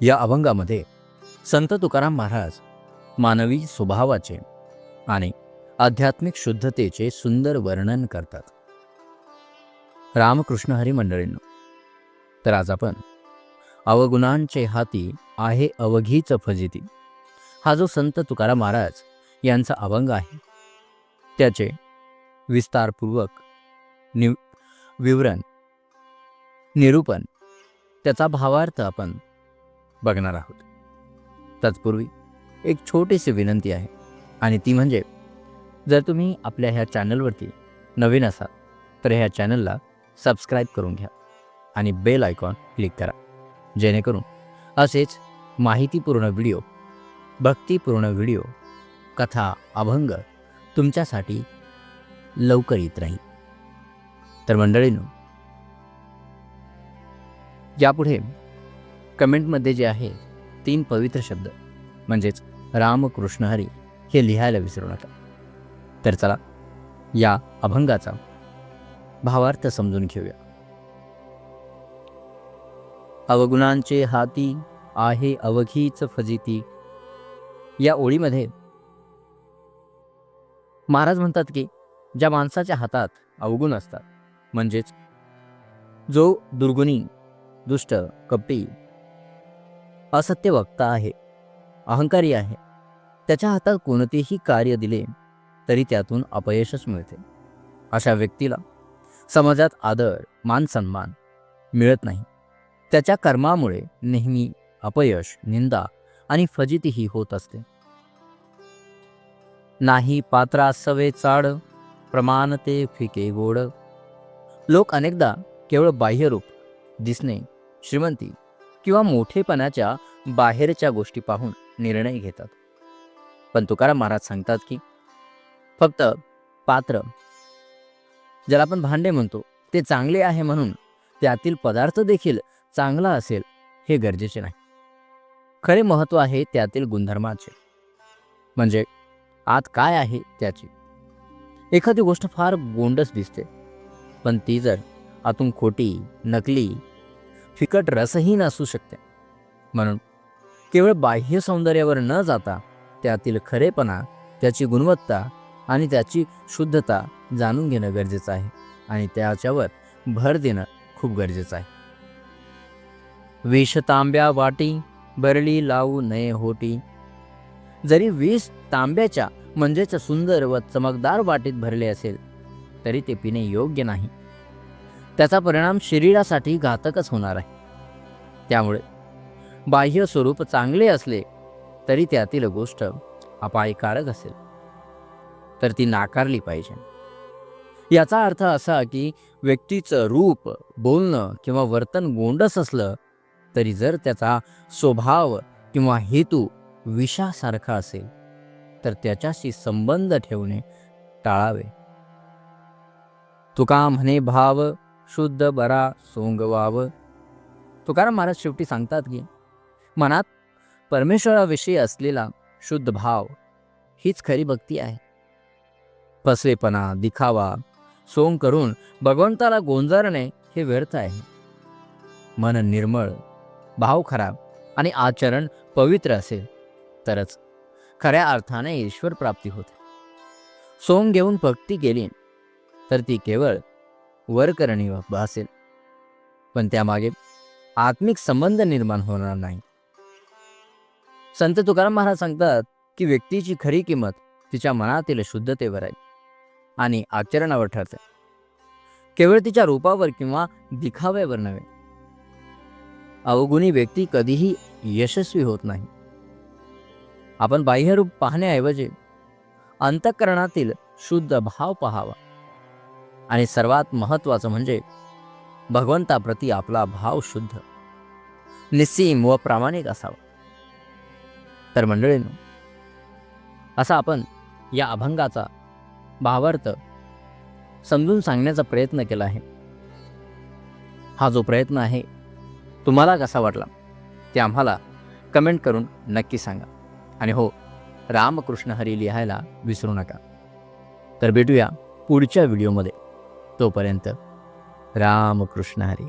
या अभंगामध्ये संत तुकाराम महाराज मानवी स्वभावाचे आणि आध्यात्मिक शुद्धतेचे सुंदर वर्णन करतात. रामकृष्ण हरी मंडळींनो तर आज आपण अवगुणांचे हाती आहे अवघीच फजिती. हा जो संत तुकाराम महाराज यांचा अभंग आहे त्याचे विस्तारपूर्वक निव विवरण निरूपण त्याचा भावार्थ आपण बघणार आहोत. तत्पूर्वी एक छोटीशी विनंती आहे आणि ती म्हणजे जर तुम्ही आपल्या ह्या चॅनलवरती नवीन असाल तर ह्या चॅनलला सबस्क्राईब करून घ्या आणि बेल आयकॉन क्लिक करा जेणेकरून असेच माहितीपूर्ण व्हिडिओ भक्तिपूर्ण व्हिडिओ कथा अभंग तुमच्यासाठी लवकर येत राहील. तर मंडळींनो यापुढे कमेंटमध्ये जे आहे तीन पवित्र शब्द. म्हणजेच राम कृष्ण हरी हे लिहायला विसरू नका. तर चला या अभंगाचा भावार्थ समजून घेऊया. अवगुणांचे हाती आहे अवघीच फजिती. या ओळीमध्ये महाराज म्हणतात की ज्या माणसाच्या हातात अवगुण असतात म्हणजेच जो दुर्गुणी दुष्ट कपटी असत्य वक्ता आहे. अहंकारी आहे. त्याच्या हातात कोणतेही कार्य दिले तरी त्यातून अपयशच मिळते. अशा व्यक्तीला समाजात आदर मान सन्मान मिळत नाही. त्याच्या कर्मामुळे नेहमी अपयश निंदा आणि फजितीही होत असते. नाही पात्रा सवे चाड प्रमाण ते फिके गोड. लोक अनेकदा केवळ बाह्यरूप दिसणे श्रीमंती किंवा मोठेपणाच्या बाहेरच्या गोष्टी पाहून निर्णय घेतात. पण तुकाराम महाराज सांगतात की फक्त पात्र ज्याला आपण भांडे म्हणतो ते चांगले आहे म्हणून त्यातील पदार्थ देखील चांगला असेल हे गरजेचे नाही. खरे महत्त्व आहे त्यातील गुणधर्माचे. म्हणजे आत काय आहे त्याची. एखादी गोष्ट फार गोंडस दिसते पण ती जर आतून खोटी नकली फिकट रसहीन असू शकते. म्हणून केवळ बाह्य सौंदर्यावर न जाता त्यातील खरेपणा त्याची गुणवत्ता आणि त्याची शुद्धता जाणून घेणं गरजेचं आहे आणि त्याच्यावर भर देणं खूप गरजेचं आहे. विष तांब्या वाटी बरली लावू नये होटी. जरी विष तांब्याच्या म्हणजेच सुंदर व चमकदार वाटीत भरले असेल तरी ते पिणे योग्य नाही. त्याचा परिणाम शरीरासाठी घातकच होणार आहे. त्यामुळे बाह्य स्वरूप चांगले असले तरी त्यातील गोष्ट अपायकारक असेल. तर ती नाकारली पाहिजे. याचा अर्थ असा की व्यक्तीचं रूप बोलणं किंवा वर्तन गोंडस असलं तरी जर त्याचा स्वभाव किंवा हेतू विषासारखा असेल तर त्याच्याशी संबंध ठेवणे टाळावे. तुका म्हणे भाव शुद्ध बरा सोंगवाव तुकाराम महाराज शेवटी सांगतात की मनात परमेश्वराविषयी असलेला शुद्ध भाव हीच खरी भक्ती आहे. फसवेपणा दिखावा सोंग करून भगवंताला गोंजारणे हे व्यर्थ आहे. मन निर्मळ भाव खराब आणि आचरण पवित्र असेल तरच खऱ्या अर्थाने ईश्वर प्राप्ती होते. सोंग घेऊन भक्ती केली तर ती केवळ वरकरणी भासेल. पण त्यामागे आत्मिक संबंध निर्माण होणार नाही. संत तुकाराम महाराज सांगतात की व्यक्तीची खरी किंमत तिच्या मनातील शुद्धतेवर आहे आणि आचरणावर ठरते. केवळ तिच्या रूपावर किंवा दिखाव्यावर नव्हे. अवगुणी व्यक्ती कधीही यशस्वी होत नाही. आपण बाह्यरूप पाहण्याऐवजी अंतःकरणातील शुद्ध भाव पहावा. आणि सर्वात महत्त्वाचं म्हणजे भगवंताप्रती आपला भाव शुद्ध निस्सीम व प्रामाणिक असावा. तर मंडळींनो असा आपण या अभंगाचा भावार्थ समजून सांगण्याचा प्रयत्न केला आहे. हा जो प्रयत्न आहे तुम्हाला कसा वाटला ते आम्हाला कमेंट करून नक्की सांगा. आणि हो रामकृष्ण हरी लिहायला विसरू नका. तर भेटूया पुढच्या व्हिडिओमध्ये. तोपर्यंत रामकृष्ण हरी.